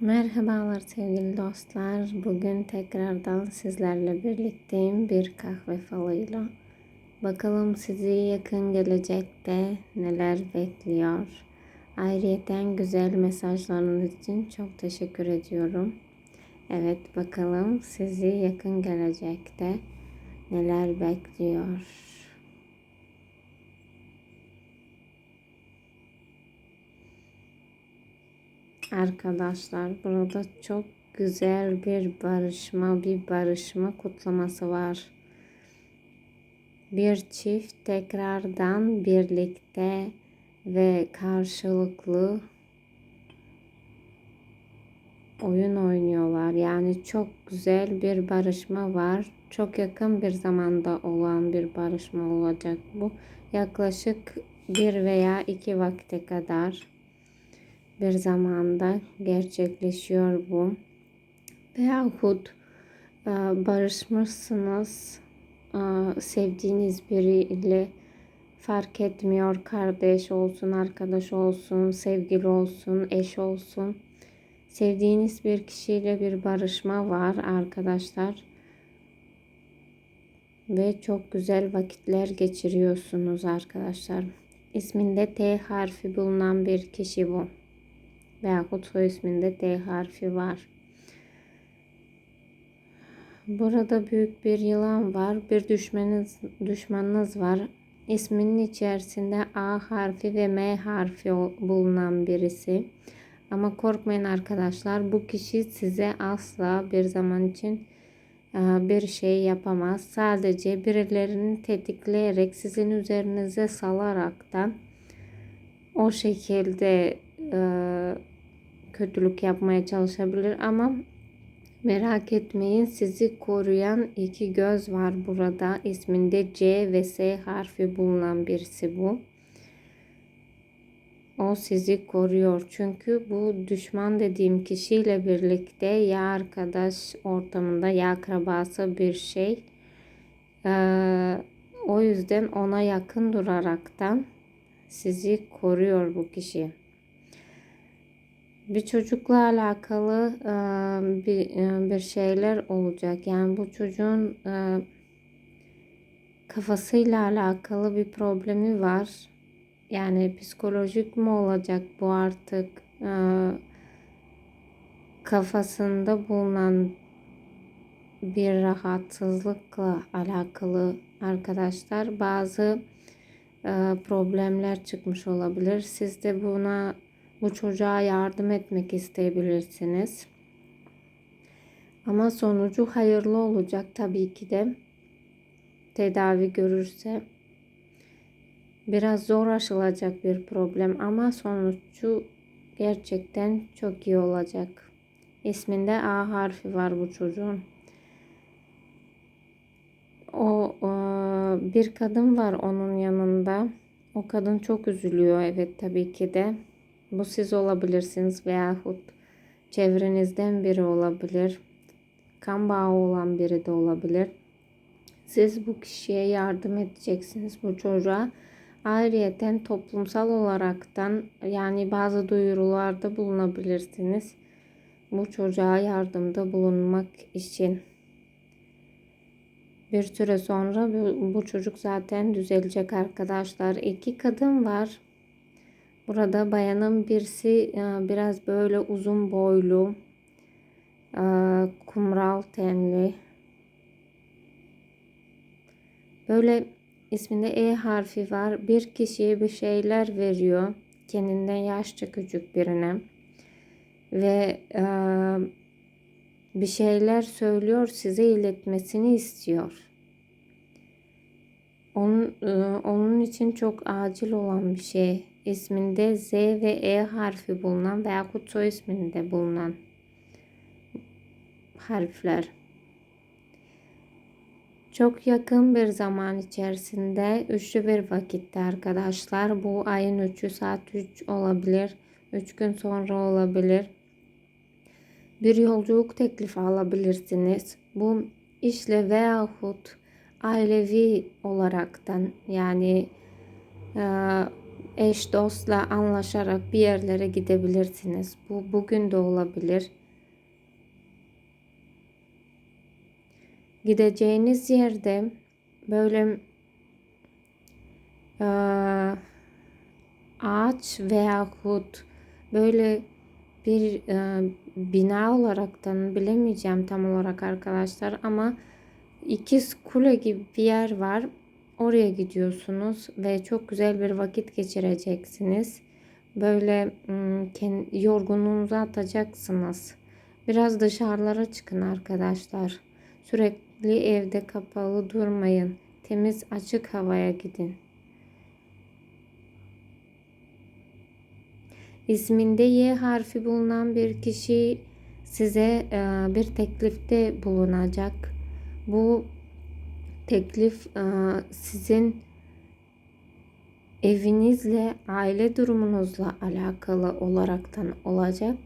Merhabalar sevgili dostlar. Bugün tekrardan sizlerle birlikteyim bir kahve falıyla. Bakalım sizi yakın gelecekte neler bekliyor. Ayrıyeten güzel mesajlarınız için çok teşekkür ediyorum. Evet bakalım sizi yakın gelecekte neler bekliyor. Arkadaşlar burada çok güzel bir barışma, bir barışma kutlaması var. Bir çift tekrardan birlikte ve karşılıklı oyun oynuyorlar. Yani çok güzel bir barışma var. Çok yakın bir zamanda olan bir barışma olacak bu. Yaklaşık bir veya iki vakte kadar bir zamanda gerçekleşiyor bu. Veyahut e, barışmışsınız, e, sevdiğiniz biriyle fark etmiyor kardeş olsun, arkadaş olsun, sevgili olsun, eş olsun. Sevdiğiniz bir kişiyle bir barışma var arkadaşlar. Ve çok güzel vakitler geçiriyorsunuz arkadaşlar. İsminde T harfi bulunan bir kişi bu veyahut soy isminde D harfi var. Burada büyük bir yılan var. Bir düşmanınız, düşmanınız var. İsminin içerisinde A harfi ve M harfi bulunan birisi. Ama korkmayın arkadaşlar. Bu kişi size asla bir zaman için e, bir şey yapamaz. Sadece birilerini tetikleyerek sizin üzerinize salaraktan o şekilde e, kötülük yapmaya çalışabilir ama merak etmeyin sizi koruyan iki göz var burada. İsminde C ve S harfi bulunan birisi bu. O sizi koruyor. Çünkü bu düşman dediğim kişiyle birlikte ya arkadaş ortamında ya akrabası bir şey. Ee, o yüzden ona yakın duraraktan sizi koruyor bu kişi bir çocukla alakalı e, bir, e, bir şeyler olacak. Yani bu çocuğun e, kafasıyla alakalı bir problemi var. Yani psikolojik mi olacak bu artık? E, kafasında bulunan bir rahatsızlıkla alakalı arkadaşlar bazı e, problemler çıkmış olabilir. Siz de buna bu çocuğa yardım etmek isteyebilirsiniz. Ama sonucu hayırlı olacak tabii ki de. Tedavi görürse biraz zor aşılacak bir problem ama sonucu gerçekten çok iyi olacak. İsminde A harfi var bu çocuğun. O bir kadın var onun yanında. O kadın çok üzülüyor evet tabii ki de. Bu siz olabilirsiniz veyahut çevrenizden biri olabilir. Kan bağı olan biri de olabilir. Siz bu kişiye yardım edeceksiniz bu çocuğa. Ayrıyeten toplumsal olaraktan yani bazı duyurularda bulunabilirsiniz. Bu çocuğa yardımda bulunmak için. Bir süre sonra bu, bu çocuk zaten düzelecek arkadaşlar. İki kadın var. Burada bayanın birisi e, biraz böyle uzun boylu, e, kumral tenli. Böyle isminde E harfi var. Bir kişiye bir şeyler veriyor. Kendinden yaşça küçük birine. Ve e, bir şeyler söylüyor size iletmesini istiyor. Onun, onun için çok acil olan bir şey isminde Z ve E harfi bulunan veya soy isminde bulunan harfler. Çok yakın bir zaman içerisinde üçlü bir vakitte arkadaşlar bu ayın 3'ü saat 3 olabilir. 3 gün sonra olabilir. Bir yolculuk teklifi alabilirsiniz. Bu işle veyahut ailevi olaraktan yani eş dostla anlaşarak bir yerlere gidebilirsiniz. Bu bugün de olabilir. Gideceğiniz yerde böyle eee, ağaç veyahut böyle bir e, bina olaraktan bilemeyeceğim tam olarak arkadaşlar ama ikiz kule gibi bir yer var. Oraya gidiyorsunuz ve çok güzel bir vakit geçireceksiniz. Böyle yorgunluğunuzu atacaksınız. Biraz dışarılara çıkın arkadaşlar. Sürekli evde kapalı durmayın. Temiz açık havaya gidin. İsminde Y harfi bulunan bir kişi size bir teklifte bulunacak. Bu teklif e, sizin evinizle, aile durumunuzla alakalı olaraktan olacak.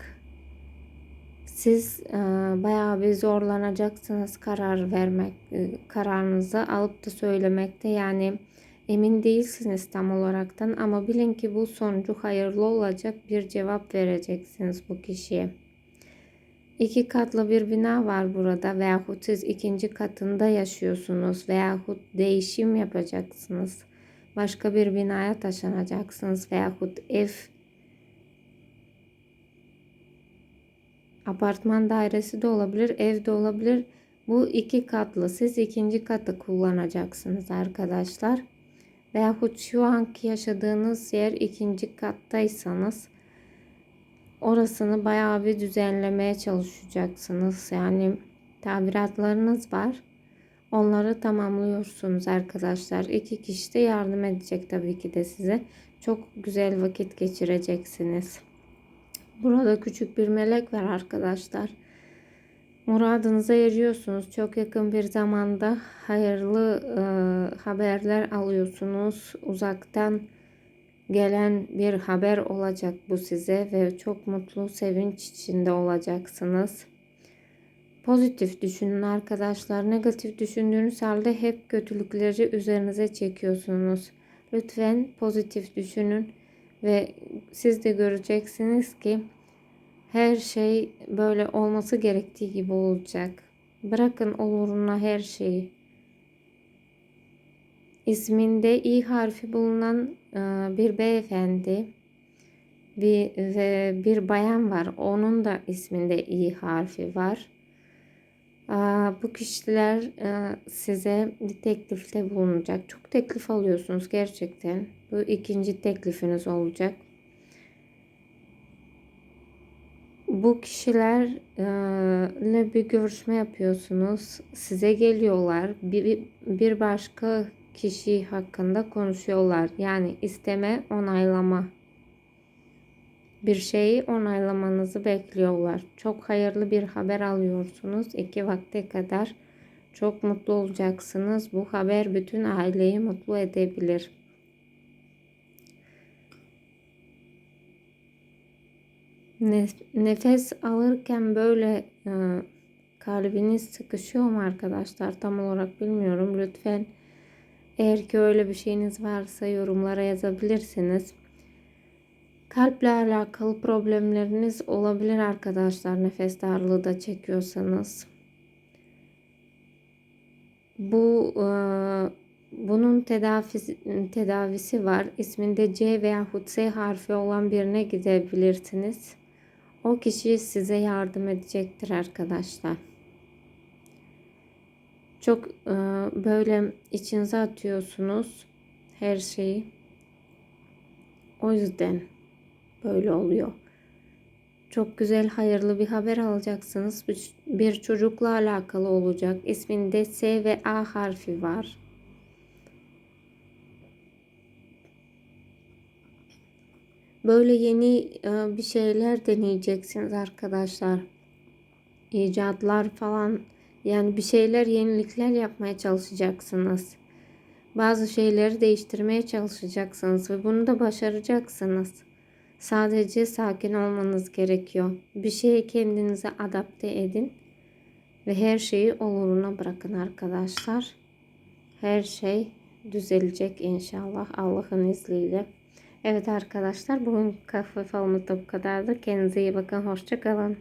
Siz e, bayağı bir zorlanacaksınız karar vermek, e, kararınızı alıp da söylemekte. Yani emin değilsiniz tam olaraktan ama bilin ki bu sonucu hayırlı olacak bir cevap vereceksiniz bu kişiye. İki katlı bir bina var burada veyahut siz ikinci katında yaşıyorsunuz veyahut değişim yapacaksınız. Başka bir binaya taşınacaksınız veyahut ev apartman dairesi de olabilir, ev de olabilir. Bu iki katlı. Siz ikinci katı kullanacaksınız arkadaşlar. Veyahut şu anki yaşadığınız yer ikinci kattaysanız orasını bayağı bir düzenlemeye çalışacaksınız. Yani tabiratlarınız var. Onları tamamlıyorsunuz arkadaşlar. İki kişi de yardım edecek tabii ki de size. Çok güzel vakit geçireceksiniz. Burada küçük bir melek var arkadaşlar. Muradınıza eriyorsunuz. Çok yakın bir zamanda hayırlı e, haberler alıyorsunuz. Uzaktan gelen bir haber olacak bu size ve çok mutlu, sevinç içinde olacaksınız. Pozitif düşünün arkadaşlar. Negatif düşündüğünüz halde hep kötülükleri üzerinize çekiyorsunuz. Lütfen pozitif düşünün ve siz de göreceksiniz ki her şey böyle olması gerektiği gibi olacak. Bırakın oluruna her şeyi. İsminde i harfi bulunan e, bir beyefendi bir ve bir bayan var. Onun da isminde i harfi var. Bu kişiler e, size bir teklifte bulunacak. Çok teklif alıyorsunuz gerçekten. Bu ikinci teklifiniz olacak. bu kişilerle bir görüşme yapıyorsunuz. Size geliyorlar. Bir, bir başka kişi hakkında konuşuyorlar. Yani isteme, onaylama. Bir şeyi onaylamanızı bekliyorlar. Çok hayırlı bir haber alıyorsunuz. İki vakte kadar çok mutlu olacaksınız. Bu haber bütün aileyi mutlu edebilir. Nefes alırken böyle e, kalbiniz sıkışıyor mu arkadaşlar? Tam olarak bilmiyorum. Lütfen eğer ki öyle bir şeyiniz varsa yorumlara yazabilirsiniz. Kalple alakalı problemleriniz olabilir arkadaşlar. Nefes darlığı da çekiyorsanız. Bu e, bunun tedavisi, tedavisi var. İsminde C veya S harfi olan birine gidebilirsiniz. O kişi size yardım edecektir arkadaşlar. Çok e, böyle içinize atıyorsunuz her şeyi. O yüzden böyle oluyor. Çok güzel hayırlı bir haber alacaksınız. Bir çocukla alakalı olacak. İsminde S ve A harfi var. Böyle yeni e, bir şeyler deneyeceksiniz arkadaşlar. İcatlar falan yani bir şeyler yenilikler yapmaya çalışacaksınız. Bazı şeyleri değiştirmeye çalışacaksınız ve bunu da başaracaksınız. Sadece sakin olmanız gerekiyor. Bir şeye kendinize adapte edin ve her şeyi oluruna bırakın arkadaşlar. Her şey düzelecek inşallah Allah'ın izniyle. Evet arkadaşlar bugün kahve falımız da bu kadardı. Kendinize iyi bakın. Hoşça kalın.